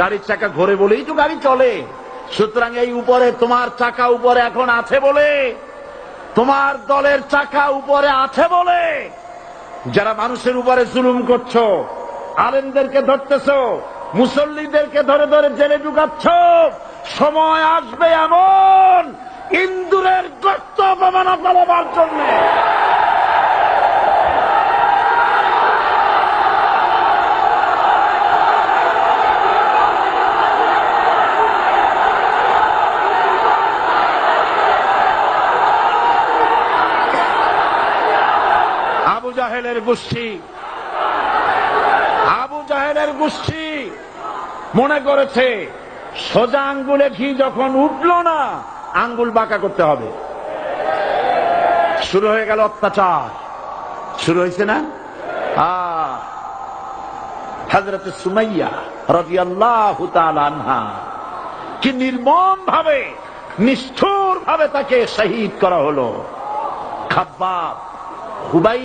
গাড়ির চাকা ঘোরে বলেই তো গাড়ি চলে। সুতরাং এই উপরে তোমার চাকা উপরে এখন আছে বলে, তোমার দলের চাকা উপরে আছে বলে। যারা মানুষের উপরে জুলুম করছ, আলেমদেরকে ধরতেছ, মুসল্লিদেরকে ধরে ধরে জেলে ঢুকাচ্ছ, সময় আসবে এমন ইন্দুরের গর্ত অপমানা জন্য। গোষ্ঠী। আবু জাহেলের গোষ্ঠী মনে করেছে, সোজা আঙ্গুলে ঘি যখন উঠল না, আঙ্গুল বাঁকা করতে হবে। শুরু হয়ে গেল অত্যাচার। শুরু হয়েছে না? হজরত সুমাইয়া রবি আল্লাহ কি নির্মম ভাবে নিষ্ঠুর ভাবে তাকে শহীদ করা হলো। খাব্বাব হুবাই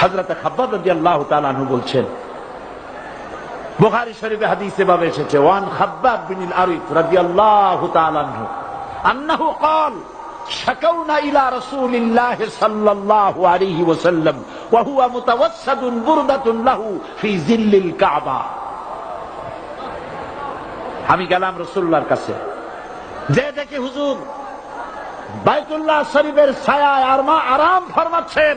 হাজরত খাব্বাব রাজি আল্লাহ তালু বলছেন বুখারী শরীফে হাদিসে ভাবে এসেছে ওয়ান খাব্বাব বিন আরিফ রাজি আল্লাহ তালু আন্নাহু قال شكونا إلى رسول الله صلى الله عليه وسلم وهو متوسد بردة له في ظل الكعبة আমি গেলাম রসুল্লাহর কাছে যে দেখে হুজুর বাইতুল্লাহ শরীফের ছায়ায় আর মা আরাম ফরমাচ্ছেন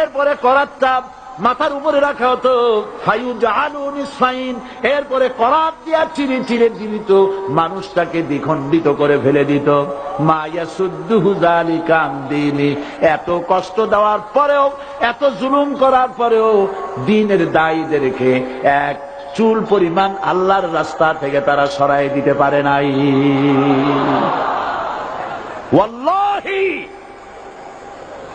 এরপরে করাতটা মাথার উপরে রাখা হতো। এরপরে করাত দিয়া চিরে চিরে দিত মানুষটাকে দ্বিখণ্ডিত করে ফেলে দিত। মায়া সুদ্দুহু জালিকা দিনি। এত কষ্ট দেওয়ার পরেও, এত জুলুম করার পরেও দিনের দায়ীদেরকে এক চুল পরিমাণ আল্লাহর রাস্তা থেকে তারা সরাই দিতে পারে নাই। ওয়াল্লাহি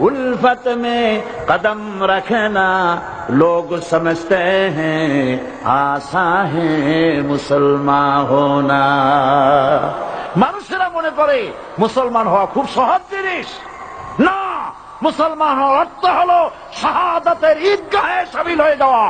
उल्फत में कदम रखना लोग समझते हैं आशा है मुसलमान होना মানুষেরা মনে করে মুসলমান হওয়া খুব সহজ জিনিস না মুসলমান হওয়ার অর্থ হলো শাহাদাতের ঈদগাহে সামিল হয়ে যাওয়া